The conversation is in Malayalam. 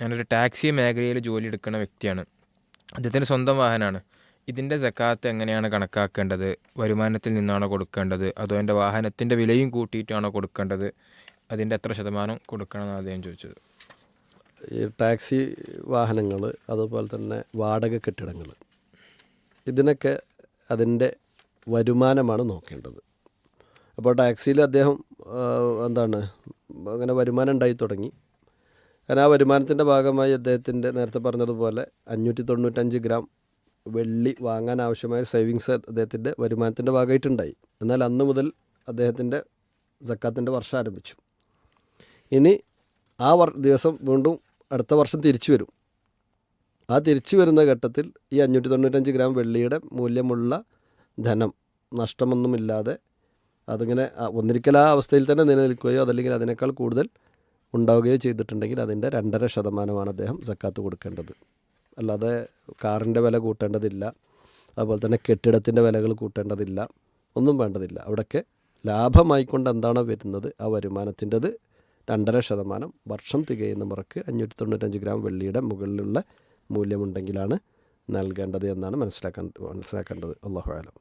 ഞാനൊരു ടാക്സി മേഖലയിൽ ജോലി എടുക്കുന്ന വ്യക്തിയാണ്. അദ്ദേഹത്തിന്റെ സ്വന്തം വാഹനമാണ്. ഇതിന്റെ ജക്കാത്ത് എങ്ങനെയാണ് കണക്കാക്കേണ്ടത്? വരുമാനത്തിൽ നിന്നാണോ കൊടുക്കേണ്ടത്? അതോ എന്റെ വാഹനത്തിന്റെ വിലയും കൂട്ടിയിട്ടാണോ കൊടുക്കേണ്ടത്? അതിന്റെ എത്ര ശതമാനം കൊടുക്കണമെന്നാണ് അദ്ദേഹം ചോദിച്ചത്. ഈ ടാക്സി വാഹനങ്ങൾ അതുപോലെ തന്നെ വാടക കെട്ടിടങ്ങൾ ഇതിനൊക്കെ അതിന്റെ വരുമാനമാണ് നോക്കേണ്ടത്. അപ്പോൾ ടാക്സിയിൽ അദ്ദേഹം എന്താണ് അങ്ങനെ വരുമാനം ഉണ്ടായി തുടങ്ങി. കാരണം ആ വരുമാനത്തിന്റെ ഭാഗമായി അദ്ദേഹത്തിന്റെ നേരത്തെ പറഞ്ഞതുപോലെ അഞ്ഞൂറ്റി തൊണ്ണൂറ്റഞ്ച് ഗ്രാം വെള്ളി വാങ്ങാൻ ആവശ്യമായ സേവിങ്സ് അദ്ദേഹത്തിന്റെ വരുമാനത്തിന്റെ ഭാഗമായിട്ടുണ്ടായി. എന്നാൽ അന്ന് മുതൽ അദ്ദേഹത്തിന്റെ സക്കാത്തിന്റെ വർഷം ആരംഭിച്ചു. ഇനി ആ വർ ദിവസം വീണ്ടും അടുത്ത വർഷം തിരിച്ചു വരും. ആ തിരിച്ചു വരുന്ന ഘട്ടത്തിൽ ഈ അഞ്ഞൂറ്റി തൊണ്ണൂറ്റഞ്ച് ഗ്രാം വെള്ളിയുടെ മൂല്യമുള്ള ധനം നഷ്ടമൊന്നുമില്ലാതെ അതിങ്ങനെ ഒന്നിരിക്കൽ ആ അവസ്ഥയിൽ തന്നെ നിലനിൽക്കുകയോ അതല്ലെങ്കിൽ അതിനേക്കാൾ കൂടുതൽ ഉണ്ടാവുകയോ ചെയ്തിട്ടുണ്ടെങ്കിൽ അതിന്റെ രണ്ടര ശതമാനമാണ് അദ്ദേഹം സക്കാത്ത് കൊടുക്കേണ്ടത്. അല്ലാതെ കാറിന്റെ വില കൂട്ടേണ്ടതില്ല. അതുപോലെ തന്നെ കെട്ടിടത്തിന്റെ വിലകൾ കൂട്ടേണ്ടതില്ല. ഒന്നും വേണ്ടതില്ല. അവിടെയൊക്കെ ലാഭമായിക്കൊണ്ട് എന്താണോ വരുന്നത് ആ വരുമാനത്തിന്റെത് രണ്ടര ശതമാനം വർഷം തികയുന്ന മുറക്ക് അഞ്ഞൂറ്റി തൊണ്ണൂറ്റഞ്ച് ഗ്രാം വെള്ളിയുടെ മുകളിലുള്ള മൂല്യമുണ്ടെങ്കിലാണ് നൽകേണ്ടത് എന്നാണ് മനസ്സിലാക്കാൻ മനസ്സിലാക്കേണ്ടത്. അള്ളാഹു ആലം